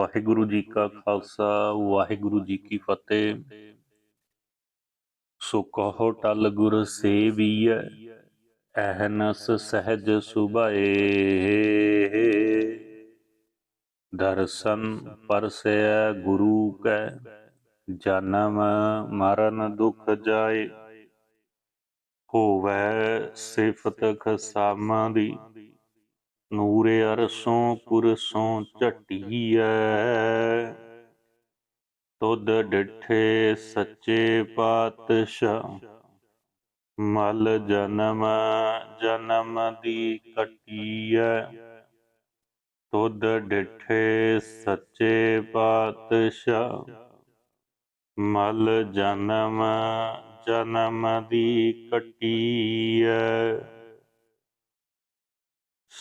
ਵਾਹਿਗੁਰੂ ਜੀ ਕਾ ਖਾਲਸਾ, ਵਾਹਿਗੁਰੂ ਜੀ ਕੀ ਫਤਿਹ। ਸੋ ਕਹੋ ਟਲ ਗੁਰ ਸੇਵੀਐ ਅਹਨਸ ਸਹਿਜ ਸੁਭਾਏ। ਦਰਸ਼ਨ ਪਰਸੈ ਗੁਰੂ ਕੈ, ਜਨਮ ਮਰਨ ਦੁਖ ਜਾਏ। ਹੋਵੈ ਸਿਫਤ ਖਸਾਮਾਂ ਦੀ ਨੂਰੇ ਅਰਸੋਂ ਕੁਰਸੋਂ ਝਟੀਐ। ਤੁਧ ਡਿਠੇ ਸੱਚੇ ਪਾਤਸ਼ਾਹ, ਮਲ ਜਨਮ ਜਨਮ ਦੀ ਕਟੀਐ। ਤੁਧ ਡਿਠੇ ਸੱਚੇ ਪਾਤਸ਼ਾਹ, ਮਲ ਜਨਮ ਜਨਮ ਦੀ ਕਟੀਐ।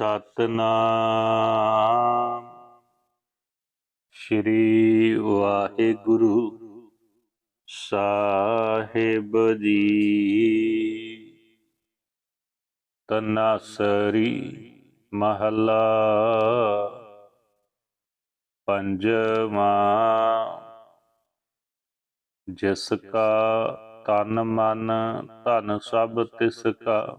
ਸਤਨਾਮ। ਸ਼੍ਰੀ ਵਾਹਿਗੁਰੂ ਸਾਹਿਬ ਜੀ। ਤਨਾਸਰੀ ਮਹੱਲਾ ਪੰਜਵਾ। ਜਿਸ ਕਾ ਤਨ ਮਨ ਧਨ ਸਭ ਤਿਸ ਕਾ।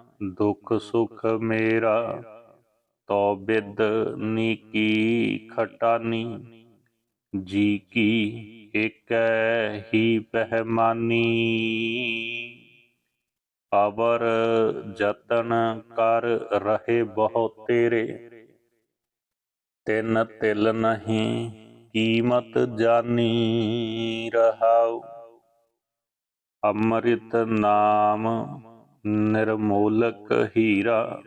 ਦੁੱਖ ਸੁਖ ਮੇਰਾ ਤੋ ਬਿਦ ਨੀਕੀ ਖਟਾਨੀ ਜੀ ਕੀ ਏਕੈ ਹੀ ਪਹਿਮਾਨੀ ਅਵਰ ਜਤਨ ਕਰ ਰਹੇ ਬਹੁ ਤੇਰੇ ਤਿੰਨ ਤਿਲ ਨਹੀਂ ਕੀਮਤ ਜਾਨੀ ਰਹਾਉ ਅੰਮ੍ਰਿਤ ਨਾਮ ਨਿਰਮੋਲਕ ਹੀਰਾ।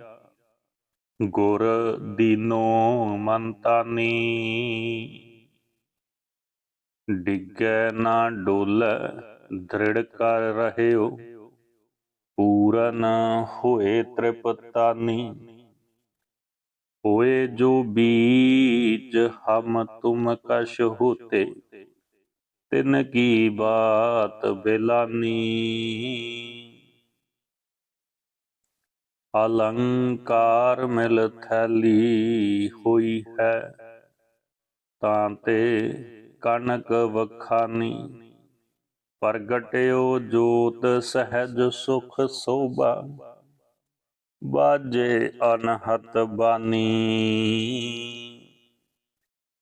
ਗੁਰ ਦੀਨੋ ਮੰਤਾਨੀ। ਡਿੱਗੈ ਨਾ ਡੋਲ, ਦ੍ਰਿੜ ਕਰ ਰਹਿਓ। ਪੂਰਨ ਹੋਏ ਤ੍ਰਿਪਤਾਨੀ। ਹੋਏ ਜੋ ਬੀਜ ਹਮ ਤੁਮ ਕਸ਼ ਹੋਤੇ, ਤਿਨ ਕੀ ਬਾਤ ਬਿਲਾਨੀ। ਅਲੰਕਾਰ ਮਿਲ ਥੈਲੀ ਹੋਈ ਹੈ। ਤਾਂ ਤੇ ਕਣਕ ਵਖਾਨੀ, ਪ੍ਰਗਟਿਓ ਜੋਤ ਸਹਿਜ ਸੁਖ ਸੋਭਾ। ਬਾਜੇ ਅਨਹਤ ਬਾਨੀ,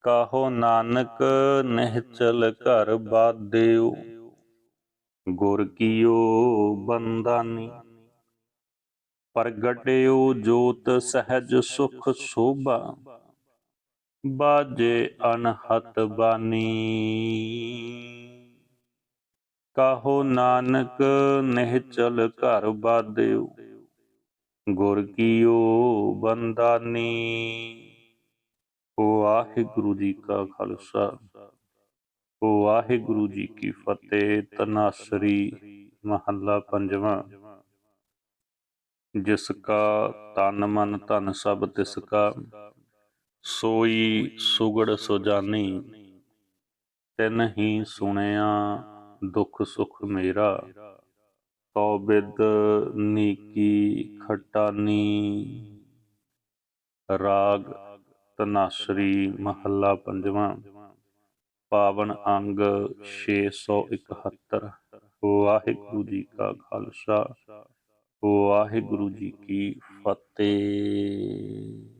ਕਹੋ ਨਾਨਕ ਨਿਹਚਲ ਘਰ ਬਾਦਿਓ, ਗੁਰ ਕੀਓ ਬੰਦਾਨੀ ਪ੍ਰਗਟਿਓ ਜੋਤ ਸਹਿਜ ਸੁਖ ਸੋਭਾ, ਬਾਜੇ ਅਨਹਤ ਬਾਨੀ। ਕਹੋ ਨਾਨਕ ਨਿਹਚਲ ਘਰ ਬਾਦਿਓ ਗੁਰ ਕੀਓ ਬੰਦਾਨੀ। ਵਾਹਿਗੁਰੂ ਜੀ ਕਾ ਖਾਲਸਾ ਵਾਹਿਗੁਰੂ ਜੀ ਕੀ ਫਤਿਹ, ਤਨਾਸਰੀ ਮਹੱਲਾ ਪੰਜਵਾਂ। ਜਿਸ ਕਾ ਤਨ ਮਨ ਧਨ ਸਭ ਤਿਸ ਕਾ, ਸੋਈ ਸੁਗੜ ਸੁਜਾਨੀ ਤਿਨ ਹੀ ਸੁਣਿਆ ਦੁੱਖ ਸੁਖ ਮੇਰਾ ਤੋ ਬਿਦ ਨੀਕੀ ਖਟਾਨੀ ਰਾਗ ਤਨਾਸਰੀ ਮਹੱਲਾ ਪੰਜਵਾਂ, ਪਾਵਨ ਅੰਗ 671 ਵਾਹਿਗੁਰੂ ਜੀ ਕਾ ਖਾਲਸਾ। ਵਾਹਿਗੁਰੂ ਜੀ ਕੀ ਫਤਿਹ।